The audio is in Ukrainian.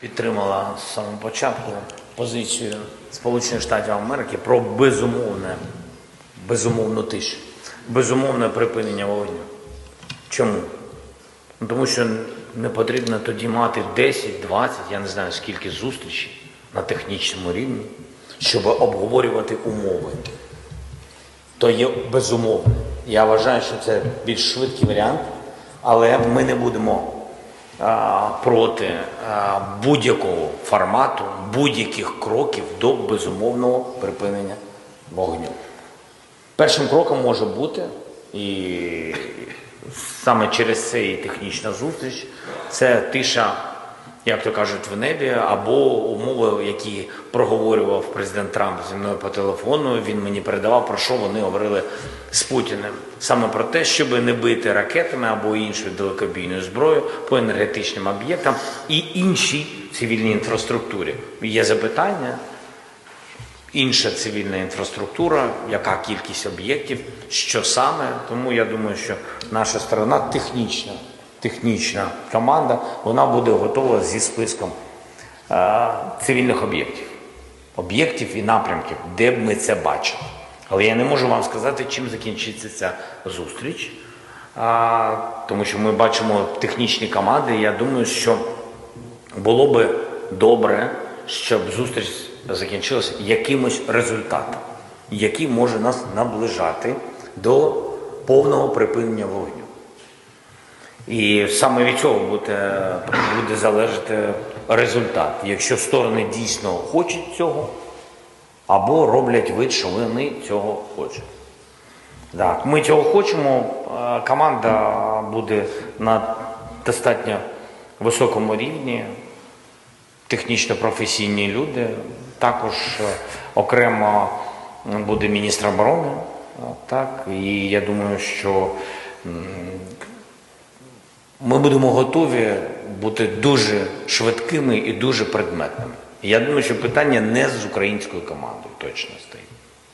підтримала з самого початку позицію Сполучених Штатів Америки про безумовне, безумовну тишу, безумовне припинення вогню. Чому? Ну, Тому що не потрібно тоді мати 10, 20, я не знаю скільки зустрічей на технічному рівні, щоб обговорювати умови. То є безумовне. Я вважаю, що це більш швидкий варіант, але ми не будемо проти будь-якого формату, будь-яких кроків до безумовного припинення вогню. Першим кроком може бути, і саме через це і технічна зустріч, це тиша, як то кажуть, в небі, або умови, які проговорював президент Трамп зі мною по телефону. Він мені передавав, про що вони говорили з Путіним. Саме про те, щоб не бити ракетами або іншою далекобійною зброєю по енергетичним об'єктам і іншій цивільній інфраструктурі. Є запитання, інша цивільна інфраструктура, яка кількість об'єктів, що саме. Тому я думаю, що наша сторона технічна, технічна команда, вона буде готова зі списком е, цивільних об'єктів, об'єктів і напрямків, де б ми це бачили. Але я не можу вам сказати, чим закінчиться ця зустріч, тому що ми бачимо технічні команди. і Я думаю, що було би добре, щоб зустріч закінчилася якимось результатом, який може нас наближати до повного припинення вогню. І саме від цього буде, буде залежати результат. Якщо сторони дійсно хочуть цього, або роблять вид, що вони цього хочуть. Так, ми цього хочемо. Е, Команда буде на достатньо високому рівні, технічно професійні люди. Також е, окремо буде міністр оборони. Так, і я думаю, що ми будемо готові бути дуже швидкими і дуже предметними. Я думаю, що питання не з українською командою точно стоїть.